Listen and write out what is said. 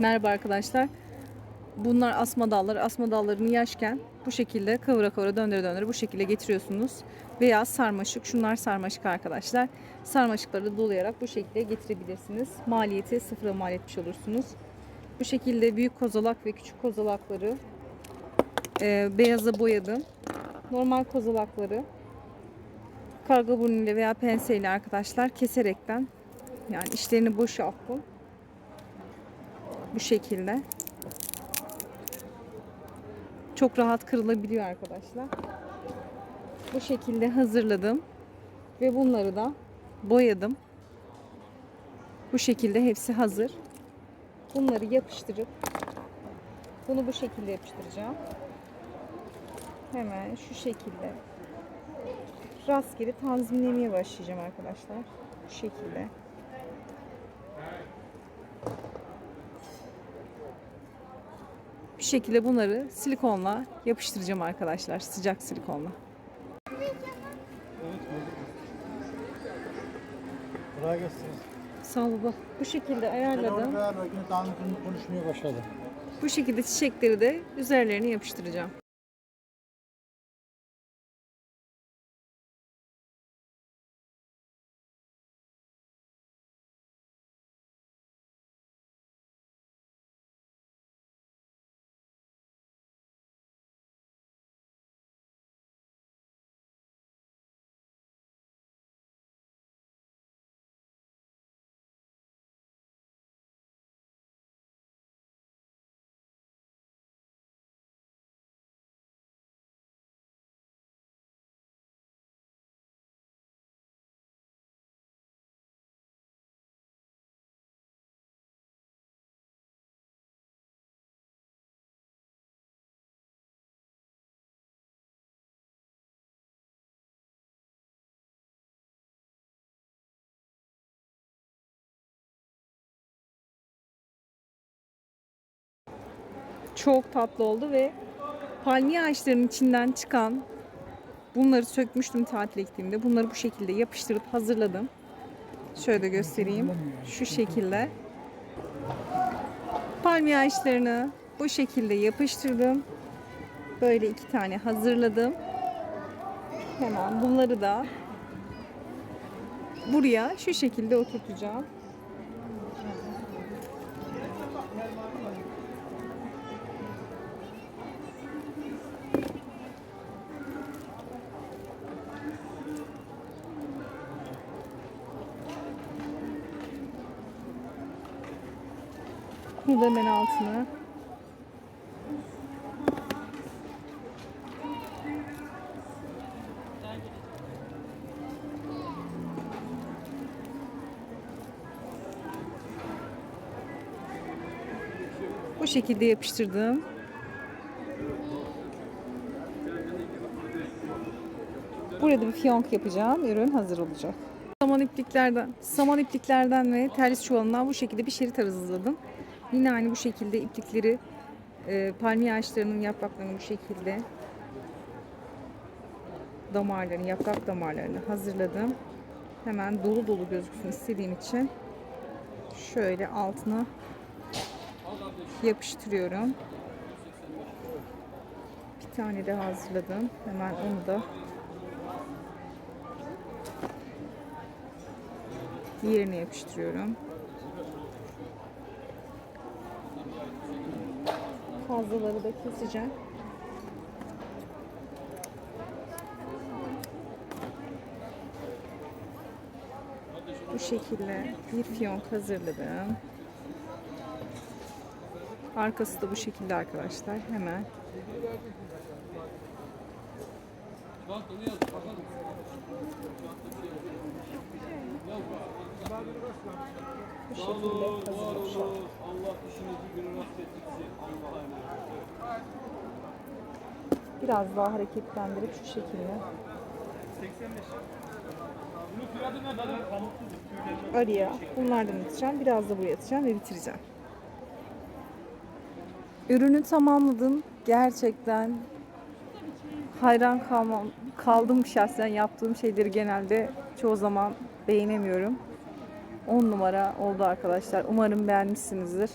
Merhaba arkadaşlar. Bunlar asma dalları. Asma dallarını yaşken bu şekilde kavura kavura döndüre döndüre bu şekilde getiriyorsunuz. Veya sarmaşık. Şunlar sarmaşık arkadaşlar. Sarmaşıkları dolayarak bu şekilde getirebilirsiniz. Maliyeti sıfıra mal etmiş olursunuz. Bu şekilde büyük kozalak ve küçük kozalakları e, beyaza boyadım. Normal kozalakları karga burnuyla veya penseyle arkadaşlar keserekten yani işlerini boşalttım. Bu şekilde. Çok rahat kırılabiliyor arkadaşlar. Bu şekilde hazırladım. Ve bunları da boyadım. Bu şekilde hepsi hazır. Bunları yapıştırıp bunu bu şekilde yapıştıracağım. Hemen şu şekilde rastgele tanzimlemeye başlayacağım arkadaşlar. Bu şekilde. Bir şekilde bunları silikonla yapıştıracağım arkadaşlar. Sıcak silikonla. Kolay gelsin. Sağ ol baba. Bu şekilde ayarladım. Daha konuşmaya başladı. Bu şekilde çiçekleri de üzerlerine yapıştıracağım. Çok tatlı oldu ve palmiye ağaçlarının içinden çıkan bunları sökmüştüm tatile gittiğimde. Bunları bu şekilde yapıştırıp hazırladım. Şöyle göstereyim. Şu şekilde. Palmiye ağaçlarını bu şekilde yapıştırdım. Böyle iki tane hazırladım. Hemen bunları da buraya şu şekilde oturtacağım. Bunu da hemen altına. Bu şekilde yapıştırdım. Burada bir fiyonk yapacağım. Ürün hazır olacak. Saman ipliklerden, saman ipliklerden ve terlis çuvalından bu şekilde bir şerit hazırladım. Yine aynı bu şekilde iplikleri e, palmiye ağaçlarının yapraklarını bu şekilde damarlarını, yaprak damarlarını hazırladım. Hemen dolu dolu gözüksün istediğim için şöyle altına yapıştırıyorum. Bir tane daha hazırladım. Hemen onu da yerine yapıştırıyorum. Fazlaları da keseceğim. Bu şekilde bir fiyonk hazırladım. Arkası da bu şekilde arkadaşlar. Hemen bu şekilde emanet. Biraz daha hareketlendirip şu şekilde Bunun fiyatı ne kadar? araya bunlardan atacağım. Biraz da buraya atacağım ve bitireceğim. Ürünü tamamladım. Gerçekten hayran kalmam, kaldım şahsen yaptığım şeyleri genelde çoğu zaman beğenemiyorum. 10 numara oldu arkadaşlar. Umarım beğenmişsinizdir.